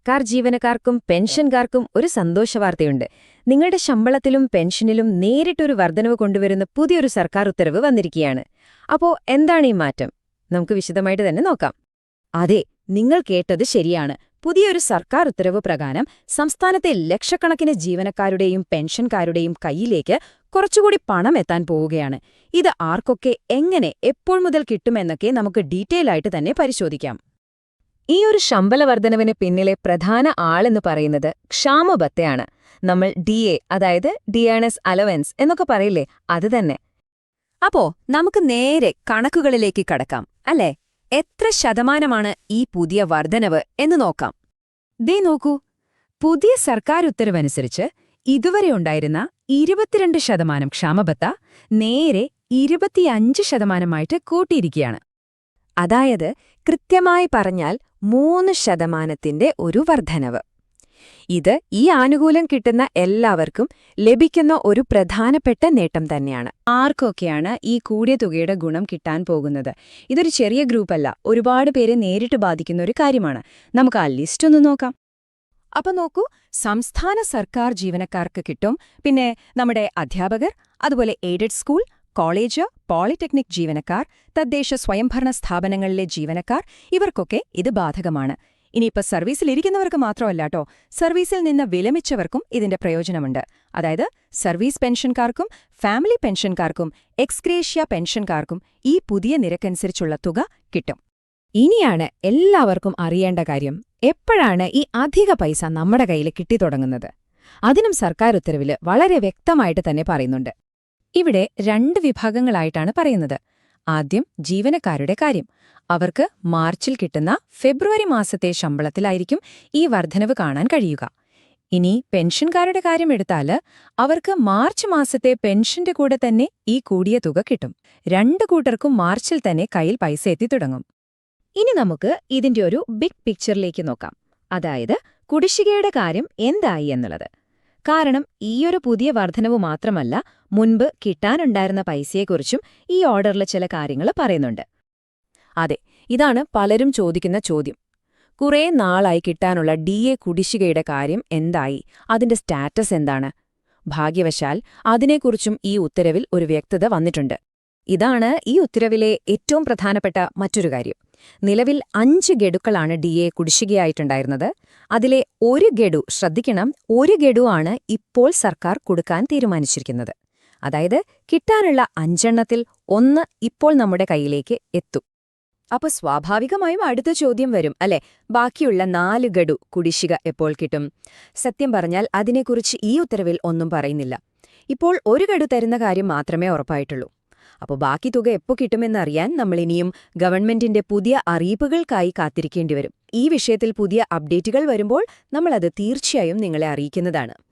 സർക്കാർ ജീവനക്കാർക്കും പെൻഷൻകാർക്കും ഒരു സന്തോഷവാർത്തയുണ്ട്. നിങ്ങളുടെ ശമ്പളത്തിലും പെൻഷനിലും നേരിട്ടൊരു വർധനവ് കൊണ്ടുവരുന്ന പുതിയൊരു സർക്കാർ ഉത്തരവ് വന്നിരിക്കുകയാണ്. അപ്പോ എന്താണ് ഈ മാറ്റം? നമുക്ക് വിശദമായിട്ട് തന്നെ നോക്കാം. അതെ നിങ്ങൾ കേട്ടത് ശരിയാണ്. പുതിയൊരു സർക്കാർ ഉത്തരവ് പ്രകാരം സംസ്ഥാനത്തെ ലക്ഷക്കണക്കിന് ജീവനക്കാരുടെയും പെൻഷൻകാരുടെയും കയ്യിലേക്ക് കുറച്ചുകൂടി പണം എത്താൻ പോവുകയാണ്. ഇത് ആർക്കൊക്കെ എങ്ങനെ എപ്പോൾ മുതൽ കിട്ടുമെന്നൊക്കെ നമുക്ക് ഡീറ്റെയിൽ ആയിട്ട് തന്നെ പരിശോധിക്കാം. ഈ ഒരു ശമ്പള വർധനവിന് പിന്നിലെ പ്രധാന ആളെന്ന് പറയുന്നത് ക്ഷാമബത്തയാണ്. നമ്മൾ ഡി എ അതായത് ഡിയാണസ് അലവൻസ് എന്നൊക്കെ പറയില്ലേ? അത് തന്നെ. അപ്പോ നമുക്ക് നേരെ കണക്കുകളിലേക്ക് കടക്കാം അല്ലേ? എത്ര ശതമാനമാണ് ഈ പുതിയ വർധനവ് എന്ന് നോക്കാം. ദേ നോക്കൂ. പുതിയ സർക്കാർ ഉത്തരവനുസരിച്ച് ഇതുവരെ ഉണ്ടായിരുന്ന ഇരുപത്തിരണ്ട് ശതമാനം ക്ഷാമബത്ത നേരെ ഇരുപത്തിയഞ്ച് ശതമാനമായിട്ട് കൂട്ടിയിരിക്കുകയാണ്. അതായത് കൃത്യമായി പറഞ്ഞാൽ മൂന്ന് ശതമാനത്തിന്റെ ഒരു വർധനവ്. ഇത് ഈ ആനുകൂല്യം കിട്ടുന്ന എല്ലാവർക്കും ലഭിക്കുന്ന ഒരു പ്രധാനപ്പെട്ട നേട്ടം തന്നെയാണ്. ആർക്കൊക്കെയാണ് ഈ കൂടിയ തുകയുടെ ഗുണം കിട്ടാൻ പോകുന്നത്? ഇതൊരു ചെറിയ ഗ്രൂപ്പല്ല ഒരുപാട് പേരെ നേരിട്ട് ബാധിക്കുന്ന ഒരു കാര്യമാണ്. നമുക്ക് ആ ലിസ്റ്റ് ഒന്ന് നോക്കാം. അപ്പൊ നോക്കൂ സംസ്ഥാന സർക്കാർ ജീവനക്കാർക്ക് കിട്ടും പിന്നെ നമ്മുടെ അധ്യാപകർ അതുപോലെ എയ്ഡഡ് സ്കൂൾ കോളേജ് പോളിടെക്നിക് ജീവനക്കാർ തദ്ദേശ സ്വയംഭരണ സ്ഥാപനങ്ങളിലെ ജീവനക്കാർ ഇവർക്കൊക്കെ ഇത് ബാധകമാണ്. ഇനിയിപ്പോ സർവീസിലിരിക്കുന്നവർക്ക് മാത്രമല്ലാട്ടോ സർവീസിൽ നിന്ന് വിലമിച്ചവർക്കും ഇതിന്റെ പ്രയോജനമുണ്ട്. അതായത് സർവീസ് പെൻഷൻകാർക്കും ഫാമിലി പെൻഷൻകാർക്കും എക്സ്ക്രേഷ്യ പെൻഷൻകാർക്കും ഈ പുതിയ നിരക്കനുസരിച്ചുള്ള തുക കിട്ടും. ഇനിയാണ് എല്ലാവർക്കും അറിയേണ്ട കാര്യം എപ്പോഴാണ് ഈ അധിക പൈസ നമ്മുടെ കയ്യിൽ കിട്ടിത്തുടങ്ങുന്നത്? അതിനും സർക്കാർ ഉത്തരവിൽ വളരെ വ്യക്തമായിട്ട് തന്നെ പറയുന്നുണ്ട്. ഇവിടെ രണ്ട് വിഭാഗങ്ങളായിട്ടാണ് പറയുന്നത്. ആദ്യം ജീവനക്കാരുടെ കാര്യം. അവർക്ക് മാർച്ചിൽ കിട്ടുന്ന ഫെബ്രുവരി മാസത്തെ ശമ്പളത്തിലായിരിക്കും ഈ വർധനവ് കാണാൻ കഴിയുക. ഇനി പെൻഷൻകാരുടെ കാര്യം എടുത്താൽ അവർക്ക് മാർച്ച് മാസത്തെ പെൻഷന്റെ കൂടെ തന്നെ ഈ കൂടിയ തുക കിട്ടും. രണ്ടു കൂട്ടർക്കും മാർച്ചിൽ തന്നെ കയ്യിൽ പൈസ എത്തിത്തുടങ്ങും ഇനി നമുക്ക് ഇതിന്റെ ഒരു ബിഗ് പിക്ചറിലേക്ക് നോക്കാം. അതായത് കുടിശ്ശികയുടെ കാര്യം എന്തായി എന്നുള്ളത്. കാരണം ഈയൊരു പുതിയ വർധനവ് മാത്രമല്ല മുൻപ് കിട്ടാനുണ്ടായിരുന്ന പൈസയെക്കുറിച്ചും ഈ ഓർഡറിലെ ചില കാര്യങ്ങൾ പറയുന്നുണ്ട്. അതെ ഇതാണ് പലരും ചോദിക്കുന്ന ചോദ്യം. കുറേ നാളായി കിട്ടാനുള്ള ഡി എ കുടിശ്ശികയുടെ കാര്യം എന്തായി? അതിന്റെ സ്റ്റാറ്റസ് എന്താണ്? ഭാഗ്യവശാൽ അതിനെക്കുറിച്ചും ഈ ഉത്തരവിൽ ഒരു വ്യക്തത വന്നിട്ടുണ്ട്. ഇതാണ് ഈ ഉത്തരവിലെ ഏറ്റവും പ്രധാനപ്പെട്ട മറ്റൊരു കാര്യം. നിലവിൽ അഞ്ച് ഗഡുക്കളാണ് ഡി എ കുടിശ്ശികയായിട്ടുണ്ടായിരുന്നത്. അതിലെ ഒരു ഗഡു ശ്രദ്ധിക്കണം ഒരു ഗഡു ആണ് ഇപ്പോൾ സർക്കാർ കൊടുക്കാൻ തീരുമാനിച്ചിരിക്കുന്നത്. അതായത് കിട്ടാനുള്ള അഞ്ചെണ്ണത്തിൽ ഒന്ന് ഇപ്പോൾ നമ്മുടെ കയ്യിലേക്ക് എത്തും. അപ്പൊ സ്വാഭാവികമായും അടുത്ത ചോദ്യം വരും അല്ലെ? ബാക്കിയുള്ള നാല് ഗഡു കുടിശ്ശിക എപ്പോൾ കിട്ടും? സത്യം പറഞ്ഞാൽ അതിനെക്കുറിച്ച് ഈ ഉത്തരവിൽ ഒന്നും പറയുന്നില്ല. ഇപ്പോൾ ഒരു ഗഡു തരുന്ന കാര്യം മാത്രമേ ഉറപ്പായിട്ടുള്ളൂ. അപ്പോൾ ബാക്കി തുക എപ്പോൾ കിട്ടുമെന്നറിയാൻ നമ്മളിനിയും ഗവൺമെന്റിന്റെ പുതിയ അറിയിപ്പുകൾക്കായി കാത്തിരിക്കേണ്ടി വരും ഈ വിഷയത്തിൽ പുതിയ അപ്ഡേറ്റുകൾ വരുമ്പോൾ നമ്മളത് തീർച്ചയായും നിങ്ങളെ അറിയിക്കുന്നതാണ്.